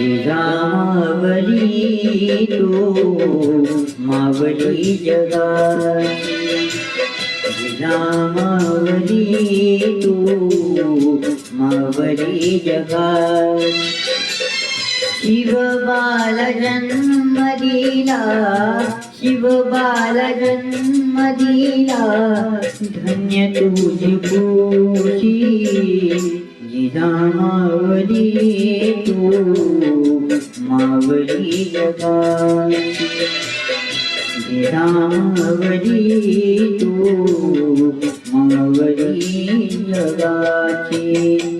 जिजामावली तू मावली जगा जिजामावली तू मावली जगा शिवबाल जन्म दिला शिवबाल जन्म दिला धन्य तुझी पोशी जिजामावली तू मावली जगाची जिजामावली तू मावली जगाची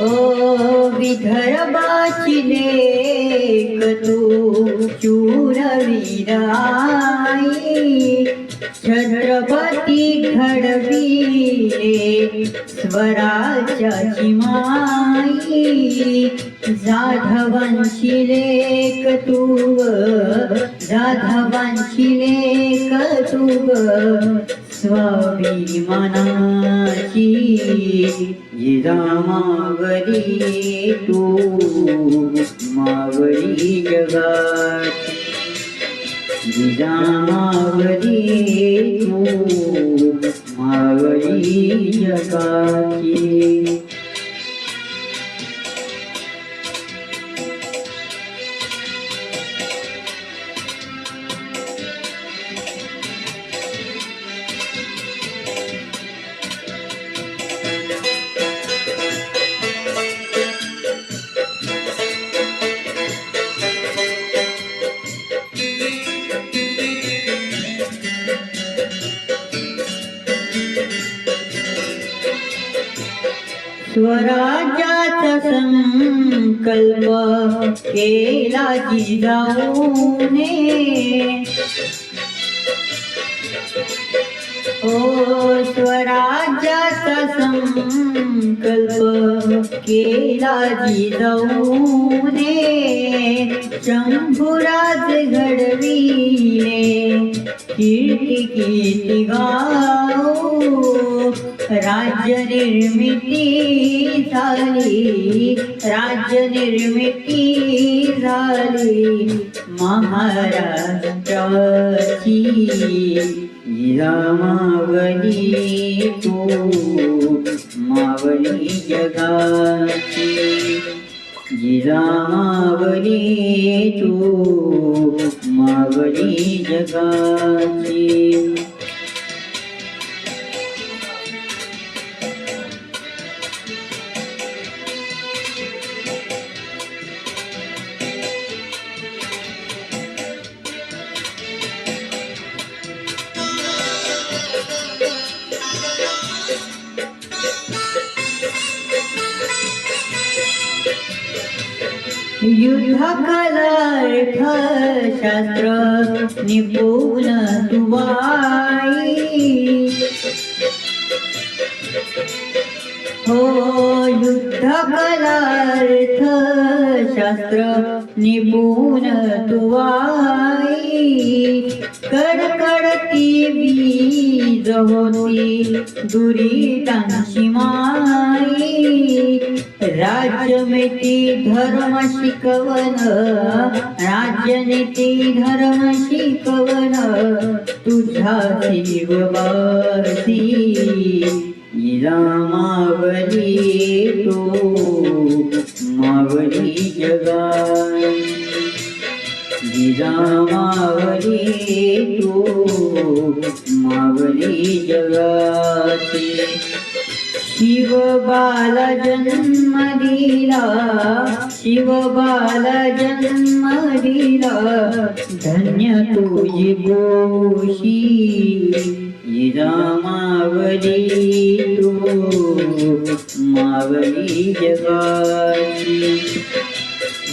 ओ विदर्भाची लेक तू चूरवीराई छत्रपती घडवी स्वराज्याची माई जाधवांची लेक तू जाधवांची लेक तू स्वाभिमानाची जिजामावली तू मावली जगाची. जिजामावली तू मावली जगाची. स्वराज्याचा संकल्प केला जिजाऊने. ओ स्वराज्याचा संकल्प केला जिजाऊने. शंभुराज घडवी कीर्ती कीर्ती गाऊ राज्य निर्मिती झाली राज्य निर्मिती झाली महाराष्ट्राची मावली तू मावली जगाची जिजामावली तू मावली जगाची. युद्ध कलार्थ शास्त्र निपुण तुवाई. हो युद्ध कलार्थ शास्त्र निपुण तुवाई. कडकडती होती दुरीतांची माई. राज्यनीती धर्म शिकवन राज्यनीती धर्म शिकवन. तुझ्या शिवबासी रामावली तू. शिव बाल जन्म दिला शिवबाल जन्म दिला. धन्य तुझी गोशी मावली तू. मावली जगाची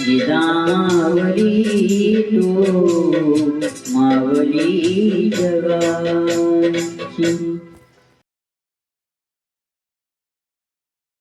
गिदावरी तू. मावली जगाची.